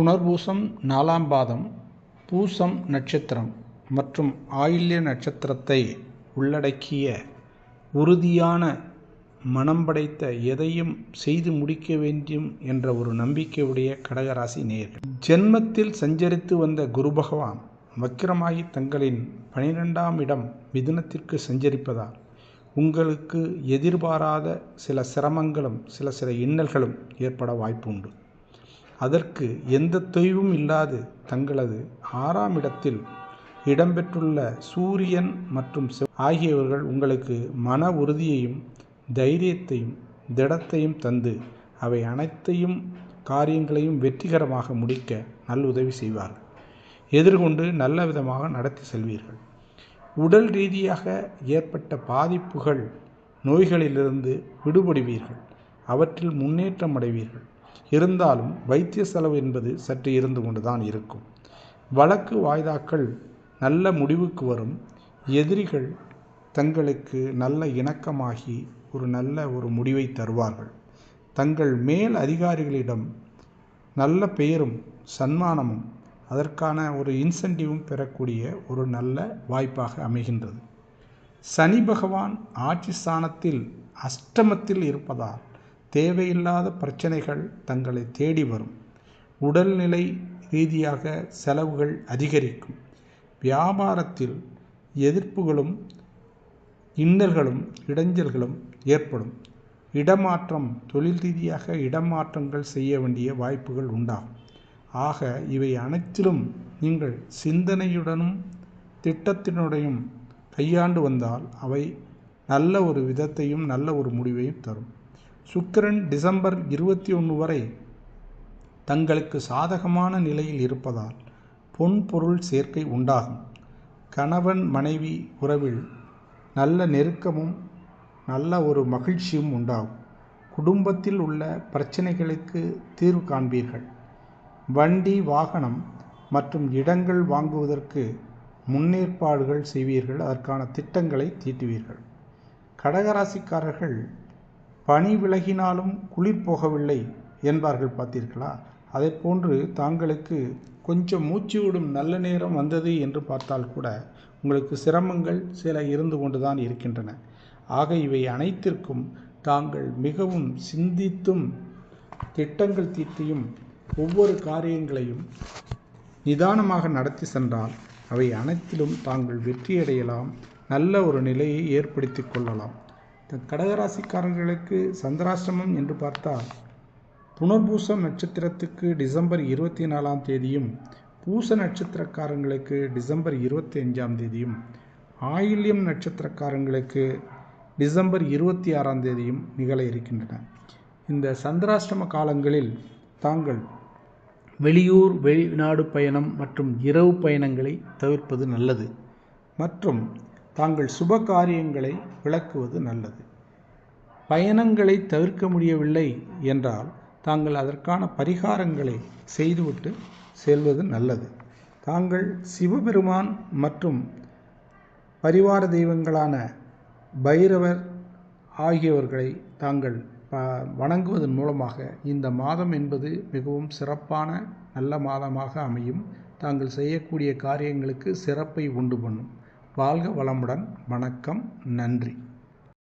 புனர்பூசம் நாலாம் பாதம் பூசம் நட்சத்திரம் மற்றும் ஆயில்ய நட்சத்திரத்தை உள்ளடக்கிய உறுதியான மனம் படைத்த எதையும் செய்து முடிக்க வேண்டும் என்ற ஒரு நம்பிக்கையுடைய கடகராசி நேர் ஜென்மத்தில் சஞ்சரித்து வந்த குரு பகவான் வக்கிரமாகி தங்களின் பனிரெண்டாம் இடம் மிதுனத்திற்கு சஞ்சரிப்பதால் உங்களுக்கு எதிர்பாராத சில சிரமங்களும் சில சில இன்னல்களும் ஏற்பட வாய்ப்புண்டு. அதற்கு எந்த தொய்வும் இல்லாது தங்களது ஆறாம் இடத்தில் இடம்பெற்றுள்ள சூரியன் மற்றும் செவ் ஆகியவர்கள் உங்களுக்கு மன உறுதியையும் தைரியத்தையும் திடத்தையும் தந்து அவை அனைத்தையும் காரியங்களையும் வெற்றிகரமாக முடிக்க நல்லுதவி செய்வார்கள். எதிர்கொண்டு நல்ல விதமாக நடத்தி செல்வீர்கள். உடல் ரீதியாக ஏற்பட்ட பாதிப்புகள் நோய்களிலிருந்து விடுபடுவீர்கள். அவற்றில் முன்னேற்றம் அடைவீர்கள். இருந்தாலும் வைத்திய செலவு என்பது சற்று இருந்து கொண்டுதான் இருக்கும். வழக்கு வாய்தாக்கள் நல்ல முடிவுக்கு வரும். எதிரிகள் தங்களுக்கு நல்ல இணக்கமாகி ஒரு நல்ல ஒரு முடிவை தருவார்கள். தங்கள் மேல் அதிகாரிகளிடம் நல்ல பெயரும் சன்மானமும் அதற்கான ஒரு இன்சென்டிவும் பெறக்கூடிய ஒரு நல்ல வாய்ப்பாக அமைகின்றது. சனி பகவான் ஆட்சி ஸ்தானத்தில் அஷ்டமத்தில் இருப்பதால் தேவையில்லாத பிரச்சனைகள் தங்களை தேடி வரும். உடல்நிலை ரீதியாக செலவுகள் அதிகரிக்கும். வியாபாரத்தில் எதிர்ப்புகளும் இன்னல்களும் இடைஞ்சல்களும் ஏற்படும். இடமாற்றம் தொழில் ரீதியாக இடமாற்றங்கள் செய்ய வேண்டிய வாய்ப்புகள் உண்டாகும். ஆக இவை அனைத்திலும் நீங்கள் சிந்தனையுடனும் திட்டத்தினுடையும் கையாண்டு வந்தால் அவை நல்ல ஒரு விதத்தையும் நல்ல ஒரு முடிவையும் தரும். சுக்கிரன் டிசம்பர் இருபத்தி ஒன்று வரை தங்களுக்கு சாதகமான நிலையில் இருப்பதால் பொன் பொருள் சேர்க்கை உண்டாகும். கணவன் மனைவி உறவில் நல்ல நெருக்கமும் நல்ல ஒரு மகிழ்ச்சியும் உண்டாகும். குடும்பத்தில் உள்ள பிரச்சனைகளுக்கு தீர்வு காண்பீர்கள். வண்டி வாகனம் மற்றும் இடங்கள் வாங்குவதற்கு முன்னேற்பாடுகள் செய்வீர்கள். அதற்கான திட்டங்களை தீட்டுவீர்கள். கடகராசிக்காரர்கள் பனி விலகினாலும் குளிர் போகவில்லை என்பார்கள் பார்த்தீர்களா? அதை போன்று தாங்களுக்கு கொஞ்சம் மூச்சு விடும் நல்ல நேரம் வந்தது என்று பார்த்தால் கூட உங்களுக்கு சிரமங்கள் சில இருந்து கொண்டுதான் இருக்கின்றன. ஆக இவை அனைத்திற்கும் தாங்கள் மிகவும் சிந்தித்தும் திட்டங்கள் தீட்டியும் ஒவ்வொரு காரியங்களையும் நிதானமாக நடத்தி சென்றால் அவை அனைத்திலும் தாங்கள் வெற்றியடையலாம் நல்ல ஒரு நிலையை ஏற்படுத்தி கொள்ளலாம். இந்த கடகராசிக்காரர்களுக்கு சந்திராஷ்டமம் என்று பார்த்தால் புனர்பூசம் நட்சத்திரத்துக்கு டிசம்பர் இருபத்தி நாலாம் தேதியும் பூச நட்சத்திரக்காரங்களுக்கு டிசம்பர் இருபத்தி அஞ்சாம் தேதியும் ஆயில்யம் நட்சத்திரக்காரங்களுக்கு டிசம்பர் இருபத்தி ஆறாம் தேதியும் நிகழ இருக்கின்றன. இந்த சந்திராஷ்டம காலங்களில் தாங்கள் வெளியூர் வெளிநாடு பயணம் மற்றும் இரவு பயணங்களை தவிர்ப்பது நல்லது. மற்றும் தாங்கள் சுப காரியங்களை விளக்குவது நல்லது. பயணங்களை தவிர்க்க முடியவில்லை என்றால் தாங்கள் அதற்கான பரிகாரங்களை செய்துவிட்டு செல்வது நல்லது. தாங்கள் சிவபெருமான் மற்றும் பரிவார தெய்வங்களான பைரவர் ஆகியவர்களை தாங்கள் வணங்குவதன் மூலமாக இந்த மாதம் என்பது மிகவும் சிறப்பான நல்ல மாதமாக அமையும். தாங்கள் செய்யக்கூடிய காரியங்களுக்கு சிறப்பை உண்டு பண்ணும். வாழ்க வளமுடன். வணக்கம். நன்றி.